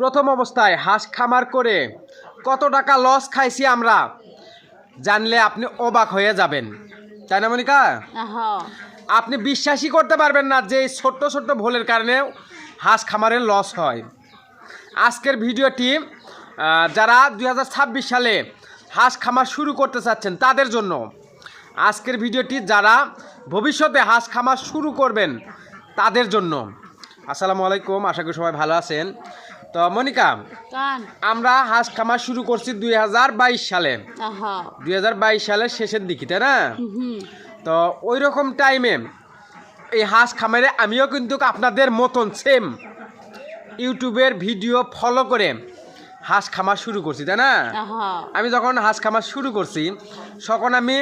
প্রথম অবস্থায় হাঁস খামার করে কত টাকা লস খাইছি আমরা জানলে আপনি অবাক হয়ে যাবেন। তাই না মনিকা? আপনি বিশ্বাসই করতে পারবেন না যে ছোট্ট ছোট্ট ভুলের কারণে হাঁস খামারের লস হয়। আজকের ভিডিওটি যারা দু হাজার ছাব্বিশ সালে হাঁস খামার শুরু করতে চাচ্ছেন তাদের জন্য আজকের ভিডিওটি যারা ভবিষ্যতে হাঁস খামার শুরু করবেন তাদের জন্য। আসসালামু আলাইকুম আশা করি সবাই ভালো আছেন। তো মনিকা আমরা হাঁস খামার শুরু করছি দুই হাজার বাইশ সালে। দুই সালের শেষের দিকে তাই না? তো ওই রকম টাইমে এই হাঁস খামারে আমিও কিন্তু আপনাদের মতন সেম ইউটিউবের ভিডিও ফলো করে হাঁস খামার শুরু করছি তাই না? আমি যখন হাঁস খামার শুরু করছি তখন আমি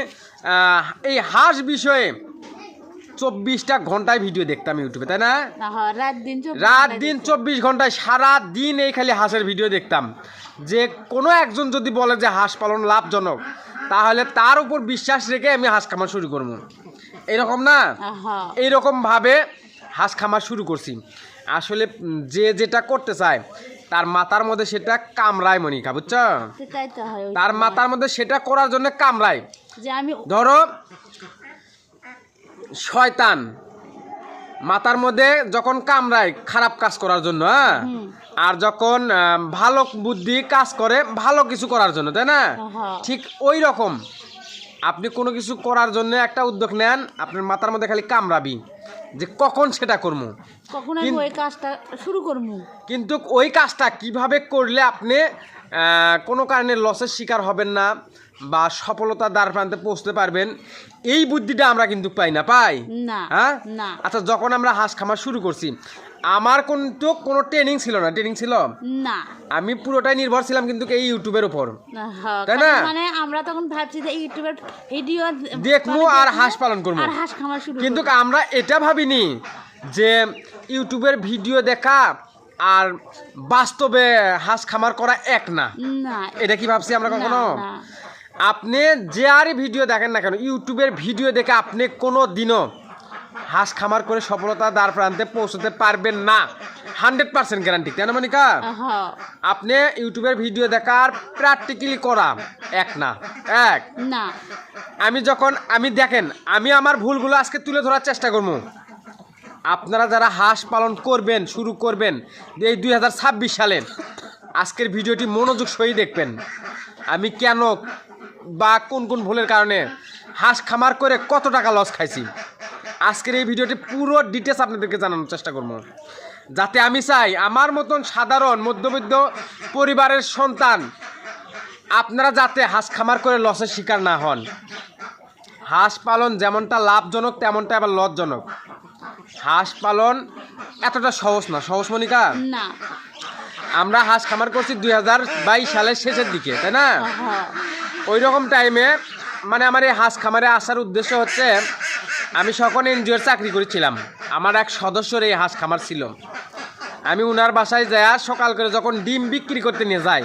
এই হাঁস বিষয়ে চব্বিশটা ঘন্টায় ভিডিও দেখতাম ইউটিউবে তাই না? রাত দিন চব্বিশ রাত দিন চব্বিশ ঘন্টায় সারা দিন এই খালি হাঁসের ভিডিও দেখতাম। যে কোনো একজন যদি বলে যে হাঁস পালন লাভজনক তাহলে তার উপর বিশ্বাস রেখে আমি হাঁস খামার শুরু করব। এরকম না? এইরকমভাবে হাঁস খামার শুরু করছি। আসলে যে যেটা করতে চায় তার মাথার মধ্যে সেটা কামড়ায় মনিকা বুঝছ? তার। মাথার মধ্যে সেটা করার জন্য কামড়ায়। ধরো শয়তান। মাথার মধ্যে যখন কামড়ায় খারাপ কাজ করার জন্য হ্যাঁ? আর যখন ভালো বুদ্ধি কাজ করে ভালো কিছু করার জন্য তাই না? হ্যাঁ। ঠিক ওই রকম। আপনি কোনো কিছু করার জন্য একটা উদ্যোগ নেন আপনার মাথার মধ্যে খালি কামড়াবি যে কখন সেটা করব কখন আমি ওই কাজটা শুরু করব কিন্তু ওই কাজটা কীভাবে করলে আপনি কোনো কারণে লসের শিকার হবেন না বা সফলতার দ্বার প্রান্তে পৌঁছতে পারবেন এই বুদ্ধিটা আমরা কিন্তু পাই না পাই? হ্যাঁ? আচ্ছা যখন আমরা হাঁস খামার শুরু করছি আমার কিন্তু কোনো ট্রেনিং ছিল না ট্রেনিং ছিল? না। আমি পুরোটাই নির্ভর ছিলাম কিন্তু এই ইউটিউবের উপর। তাই না? মানে আমরা তখন ভাবছি যে ইউটিউবের ভিডিও দেখব আর হাঁস পালন করব। আর হাঁস খামার শুরু কিন্তু আমরা এটা ভাবিনি যে ইউটিউবের ভিডিও দেখা আর বাস্তবে হাঁস খামার করা এক না। এটা কি ভাবছি আমরা কখনো। আপনি যে আরই ভিডিও দেখেন না কেন ইউটিউবের ভিডিও দেখে আপনি কোনো দিনও হাঁস খামার করে সফলতা দ্বার প্রান্তে পৌঁছতে পারবেন না। হান্ড্রেড পার্সেন্ট গ্যারান্টি কেন মনিকা? হ আপনি ইউটিউবের ভিডিও দেখার প্র্যাকটিক্যালি করা এক না এক। না। আমি যখন আমি দেখেন আমি আমার ভুলগুলো আজকে তুলে ধরার চেষ্টা করব। আপনারা যারা হাঁস পালন করবেন শুরু করবেন এই দুই হাজার ছাব্বিশ সালে আজকের ভিডিওটি মনোযোগ সহি দেখবেন। আমি কেন বা কোন কোন ভুলের কারণে হাঁস খামার করে কত টাকা লস খাইছি? আজকের এই ভিডিওটি পুরো ডিটেলস আপনাদেরকে জানানোর চেষ্টা করব। যাতে আমি চাই আমার মতন সাধারণ মধ্যবিত্ত পরিবারের সন্তান আপনারা যাতে হাঁস খামার করে লসের শিকার না হন। হাঁস পালন যেমনটা লাভজনক তেমনটা আবার লসজনক হাঁস পালন এতটা সহজ না। সহজ মনিকা না। আমরা হাঁস খামার করছি দুই হাজার বাইশ সালের শেষের দিকে তাই না? হ ওই রকম টাইমে মানে আমার এই হাঁস খামারে আসার উদ্দেশ্য হচ্ছে আমি সকল এনজিওর চাকরি করেছিলাম। আমার এক সদস্যর এই হাঁস খামার ছিল। আমি উনার বাসায় যায় সকাল করে যখন ডিম বিক্রি করতে নিয়ে যাই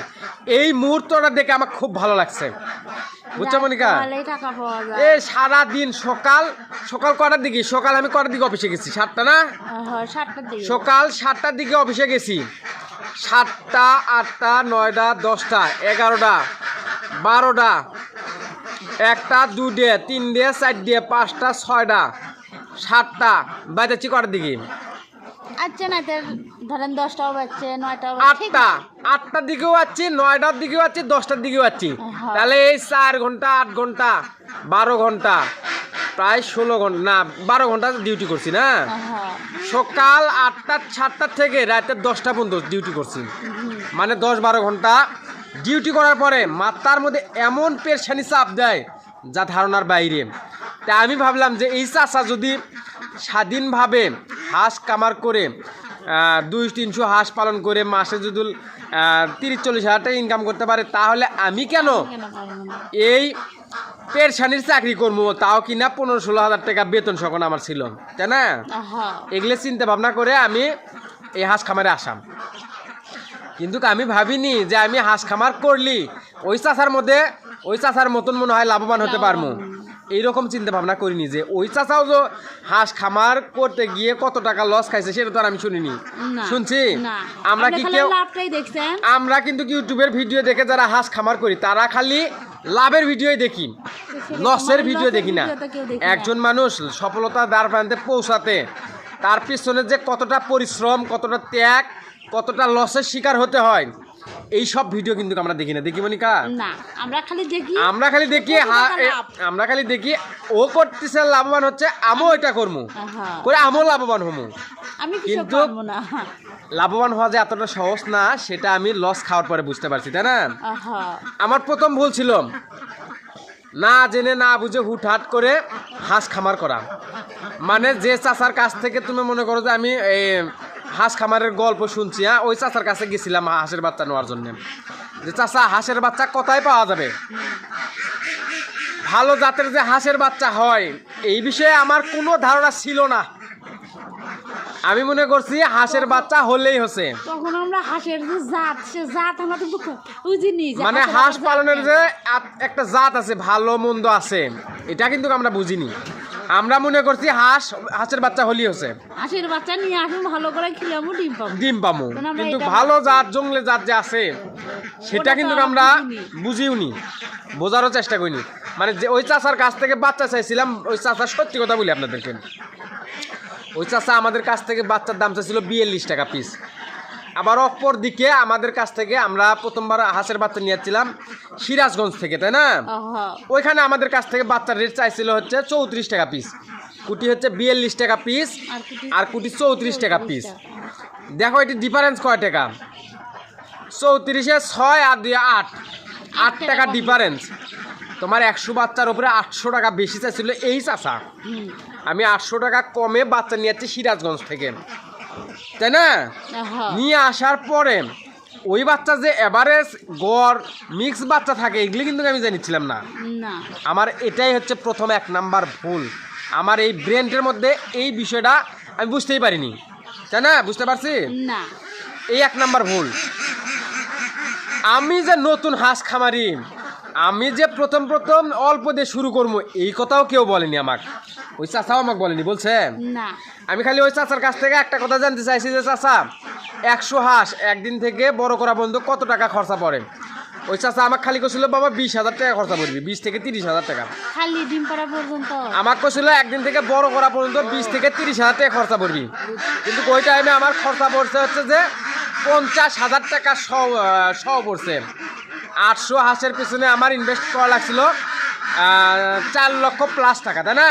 এই মুহূর্তটা দেখে আমার খুব ভালো লাগছে। বুঝছ মনিকা? এই সারা দিন সকাল সকাল কটার দিকে? সকাল আমি কটার দিকে অফিসে গেছি? সাতটা না? সকাল সাতটার দিকে অফিসে গেছি। সাতটা আটটা নয়টা দশটা এগারোটা। বারোটা। একটা দুটে তিনটে চারটে পাঁচটা ছয়টা সাতটা বাজাচ্ছি কটার দিকে? আচ্ছা না ধরেন দশটাও বাজছে নয়টাও আটটা। আটটার দিকেও আছি নয়টার দিকেও আছি দশটার দিকেও আছি। হ্যাঁ। তাহলে এই চার ঘণ্টা আট ঘণ্টা বারো ঘণ্টা প্রায় ষোলো ঘণ্টা না বারো ঘণ্টা ডিউটি করছি না? হ্যাঁ সকাল আটটা সাতটার থেকে রাতের দশটা পর্যন্ত ডিউটি করছি। মানে দশ বারো ঘণ্টা ডিউটি করার পরে মাথার মধ্যে এমন পেরেশানি চাপ দেয় যা ধারণার বাইরে। তা আমি ভাবলাম যে এই চাষা যদি স্বাধীনভাবে হাঁস কামার করে দুই তিনশো হাঁস পালন করে মাসে যদি তিরিশ চল্লিশ হাজার টাকা ইনকাম করতে পারে তাহলে আমি কেন না? এই পেরশানির চাকরি করব? তাও কিনা পনেরো ষোলো হাজার টাকা বেতন সকল আমার ছিল। তাই না? এগুলো চিন্তা ভাবনা করে আমি এই হাঁস খামারে আসাম কিন্তু আমি ভাবিনি যে আমি হাঁস খামার করলি। ওই চাষার মধ্যে ওই চাষার মতন মনে হয় লাভবান হতে পারব এইরকম চিন্তা ভাবনা করিনি যে ওই চাচাও যে হাঁস খামার করতে গিয়ে কত টাকা লস খাইছে সেটা তো আর আমি শুনিনি। না শুনছি? আমরা কি কেউ আমরা কিন্তু ইউটিউবের ভিডিও দেখে যারা হাঁস খামার করি তারা খালি লাভের ভিডিওই দেখি। লসের ভিডিও দেখি না। ভিডিও দেখি না। একজন মানুষ সফলতা দ্বার প্রান্তে পৌঁছাতে তার পিছনে যে কতটা পরিশ্রম কতটা ত্যাগ কতটা লসের শিকার হতে হয় এই সব ভিডিও কিন্তু আমরা দেখি না। দেখি মনিকা? না আমরা খালি দেখি আমরা খালি দেখি? আমরা খালি দেখি ও করতেছে লাভবান হচ্ছে আমিও এটা করব আহা, করে আমিও লাভবান হব আমি কিছু কিন্তু- না। লাভবান হওয়া যে এতটা সহজ না সেটা আমি লস খাওয়ার পরে বুঝতে পারছি তাই না? আমার প্রথম ভুল ছিল। না জেনে না বুঝে হুটহাট করে হাঁস খামার করা। মানে যে চাচার কাছ থেকে তুমি মনে করো যে আমি এই হাঁস খামারের গল্প শুনছি হ্যাঁ? ওই চাচার কাছে গেছিলাম হাঁসের বাচ্চা নেওয়ার জন্য। যে চাচা হাঁসের বাচ্চা কোথায় পাওয়া যাবে? ভালো জাতের যে হাঁসের বাচ্চা হয় এই বিষয়ে আমার কোনো ধারণা ছিল না। আমি মনে করছি হাঁসের বাচ্চা হলেই হচ্ছে। তখন আমরা হাঁসের যে জাত সে জাত আমরা তো বুঝিনি মানে হাঁস পালনের যে একটা জাত আছে ভালো মন্দ আছে এটা কিন্তু আমরা বুঝিনি। আমরা মনে করছি হাঁস হাঁসের বাচ্চা হলি হচ্ছে হাঁসের বাচ্চা নিয়ে আসুন ভালো করে খেলামো ডিম পাবো ডিম পামু। কিন্তু ভালো জাত জঙ্গলে জাত যে আছে সেটা কিন্তু আমরা বুঝিওনি। বোঝারও চেষ্টা করিনি। মানে যে ওই চাচার কাছ থেকে বাচ্চা চাইছিলাম ওই চাচার সত্যি কথা বলি আপনাদেরকে। ওই চাচা আমাদের কাছ থেকে বাচ্চার দাম চাইছিল বিয়াল্লিশ টাকা পিস আবার অপর দিকে আমাদের কাছ থেকে আমরা প্রথমবার হাঁসের বাচ্চা নিয়েছিলাম সিরাজগঞ্জ থেকে তাই না? ওইখানে আমাদের কাছ থেকে বাচ্চার রেট চাইছিল হচ্ছে চৌত্রিশ টাকা পিস কুটি হচ্ছে বিয়াল্লিশ টাকা পিস আর কুটি চৌত্রিশ টাকা পিস দেখো এটি ডিফারেন্স কয় টাকা? চৌত্রিশে ছয় আর দুই আট। আট টাকা ডিফারেন্স তোমার একশো বাচ্চার উপরে আটশো টাকা বেশি চাইছিল এই চাষা। আমি আটশো টাকা কমে বাচ্চা নিয়ে যাচ্ছি সিরাজগঞ্জ থেকে। তাই না? নিয়ে আসার পরে ওই বাচ্চা যে এভারেজ গড় মিক্স বাচ্চা থাকে এগুলি কিন্তু আমি জানিছিলাম না। না। আমার এটাই হচ্ছে প্রথম এক নাম্বার ভুল। আমার এই ব্রেনটের মধ্যে এই বিষয়টা আমি বুঝতেই পারিনি। তাই না? বুঝতে পারছি? এই এক নাম্বার ভুল। আমি যে নতুন হাঁস খামারি আমি যে প্রথম প্রথম অল্প দিয়ে শুরু করব এই কথাও কেউ বলেনি আমাকে। ওই চাচাও আমাকে বলেনি বলছে? না। আমি খালি ওই চাচার কাছ থেকে একটা কথা জানতে চাইছি যে চাচা একশো হাঁস একদিন থেকে বড় করা পর্যন্ত কত টাকা খরচা পড়ে? ওই চাচা আমাকে খালি করছিল বাবা বিশ হাজার টাকা খরচা পড়বি বিশ থেকে তিরিশ হাজার টাকা। খালি ডিম পাড়া পর্যন্ত? আমার কছিল একদিন থেকে বড় করা পর্যন্ত বিশ থেকে তিরিশ হাজার টাকা খরচা পড়বি। কিন্তু ওই টাইমে আমার খরচা পড়ছে হচ্ছে যে পঞ্চাশ হাজার টাকা সহ পড়ছে। আটশো হাঁসের পিছনে আমার ইনভেস্ট করা লাগছিল চার লক্ষ প্লাস টাকা তাই না?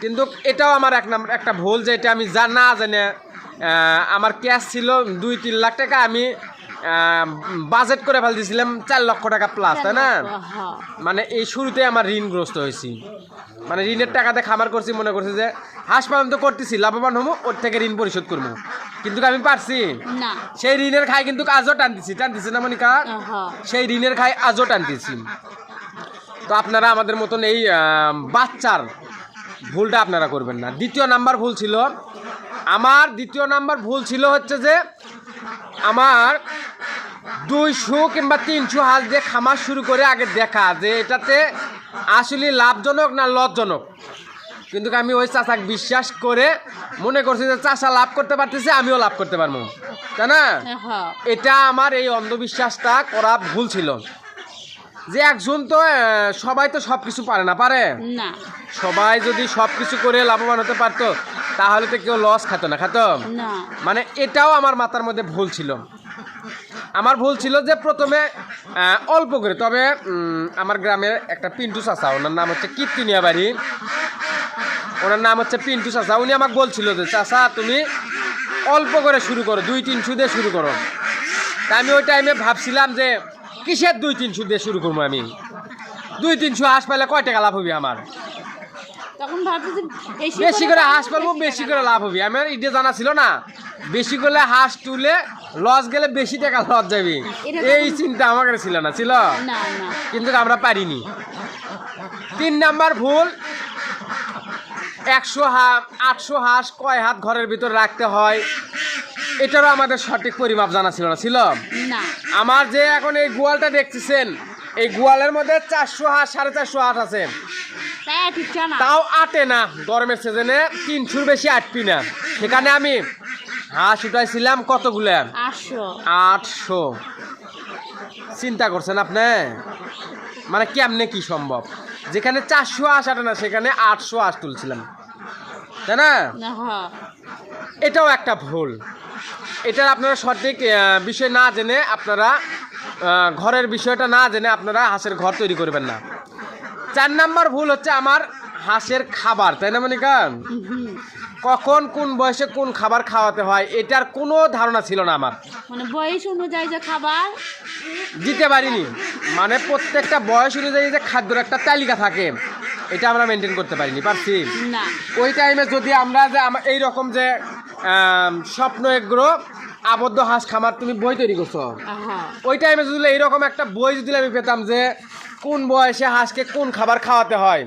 কিন্তু এটাও আমার এক নাম্বার একটা ভুল যে এটা আমি যা না জানে আমার ক্যাশ ছিল দুই তিন লাখ টাকা আমি বাজেট করে ফেল দিয়েছিলাম চার লক্ষ টাকা প্লাস তাই না? মানে এই শুরুতে আমার ঋণগ্রস্ত হয়েছি। মানে ঋণের টাকাতে খামার করছি মনে করছি যে হাঁস পালন তো করতেছি লাভবান হব ওর থেকে ঋণ পরিশোধ করব। কিন্তু আমি পারছি? সেই ঋণের খাই কিন্তু আজও টানতেছি টানতেছি না মনিকা? সেই ঋণের খাই আজও টানতেছি। তো আপনারা আমাদের মতন এই বাচ্চার ভুলটা আপনারা করবেন না। দ্বিতীয় নাম্বার ভুল ছিল আমার দ্বিতীয় নাম্বার ভুল ছিল হচ্ছে যে আমার দুইশো কিংবা তিনশো হাঁস দিয়ে খামার শুরু করে আগে দেখা যে এটাতে আসলে লাভজনক না লজ্জনক। কিন্তু আমি ওই চাচাকে বিশ্বাস করে মনে করছি যে চাষা লাভ করতে পারতেছে আমিও লাভ করতে পারব। তাই না? এটা আমার এই অন্ধবিশ্বাসটা করা ভুল ছিল। যে একজন তো সবাই তো সব কিছু পারে না পারে? সবাই যদি সব কিছু করে লাভবান হতে পারতো তাহলে তো কেউ লস খেত না খাতো? মানে এটাও আমার মাথার মধ্যে ভুল ছিল। আমার ভুল ছিল যে প্রথমে অল্প করে তবে আমার গ্রামের একটা পিন্টু চাচা ওনার নাম হচ্ছে কীর্তিনিয়া বাড়ি ওনার নাম হচ্ছে পিন্টু চাচা। উনি আমাকে বলছিল যে চাচা তুমি অল্প করে শুরু করো দুই তিনশো দিয়ে শুরু করো। তা আমি ওই টাইমে ভাবছিলাম যে কিসের দুই তিনশো দিয়ে শুরু করব আমি? দুই তিনশো হাঁস পাইলে কয় টাকা লাভ হবে আমার? তখন ভাবছি বেশি করে হাঁস পালবো বেশি করে লাভ হবে। আমার ইডে জানা ছিল না বেশি করে হাঁস তুলে লস গেলে বেশি টাকা লস যাবে। এই চিন্তা আমার কাছে ছিল না ছিল? কিন্তু আমরা পারিনি। তিন নাম্বার ভুল। একশো হাত আটশো হাঁস কয় হাত ঘরের ভিতর রাখতে হয়? এটারও আমাদের সঠিক পরিমাপ জানা ছিল না ছিল? আমার যে এখন এই গোয়ালটা দেখতেছেন এই গোয়ালের মধ্যে চারশো হাঁস সাড়ে চারশো হাঁস আছে। তাও আটে না গরমের সিজনে তিনশোর বেশি আটবি না। সেখানে আমি হাঁস উঠাইছিলাম কতগুলো আটশো। চিন্তা করছেন আপনি? মানে কেমনে কি সম্ভব? যেখানে চারশো আশ আটে না সেখানে আটশো আশ তুলছিলাম। তাই না? হ্যাঁ। এটাও একটা ভুল। এটার আপনারা সঠিক বিষয় না জেনে আপনারা ঘরের বিষয়টা না জেনে আপনারা হাঁসের ঘর তৈরি করবেন না। চার নাম্বার ভুল হচ্ছে আমার হাঁসের খাবার তাই না মনিকা। কখন কোন বয়সে কোন খাবার খাওয়াতে হয় এটার কোনো ধারণা ছিল না আমার। মানে বয়স অনুযায়ী যে খাবার। দিতে পারিনি। মানে প্রত্যেকটা বয়স অনুযায়ী যে খাদ্যর একটা তালিকা থাকে এটা আমরা মেনটেন করতে পারিনি পারছি? না। ওই টাইমে যদি আমরা যে এই রকম যে স্বপ্ন এগ্রো আবদ্ধ হাঁস খামার তুমি বই তৈরি করছ। ওই টাইমে যদি এইরকম একটা বই যদি আমি পেতাম যে কোন বয়সে হাঁসকে কোন খাবার খাওয়াতে হয়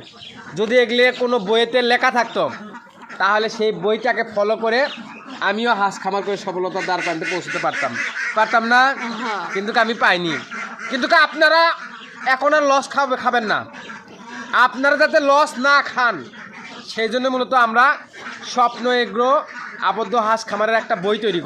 যদি এগুলি কোনো বইয়েতে লেখা থাকতো তাহলে সেই বইটাকে ফলো করে আমিও হাঁস খামার করে সফলতার দ্বার প্রান্তে পৌঁছতে পারতাম। পারতাম না। কিন্তু আমি পাইনি। কিন্তু আপনারা এখন আর লস খাবে খাবেন না। আপনারা যাতে লস না খান, সেই জন্য মূলত আমরা স্বপ্ন এগ্রো আবদ্ধ হাঁস খামারের একটা বই তৈরি করছি।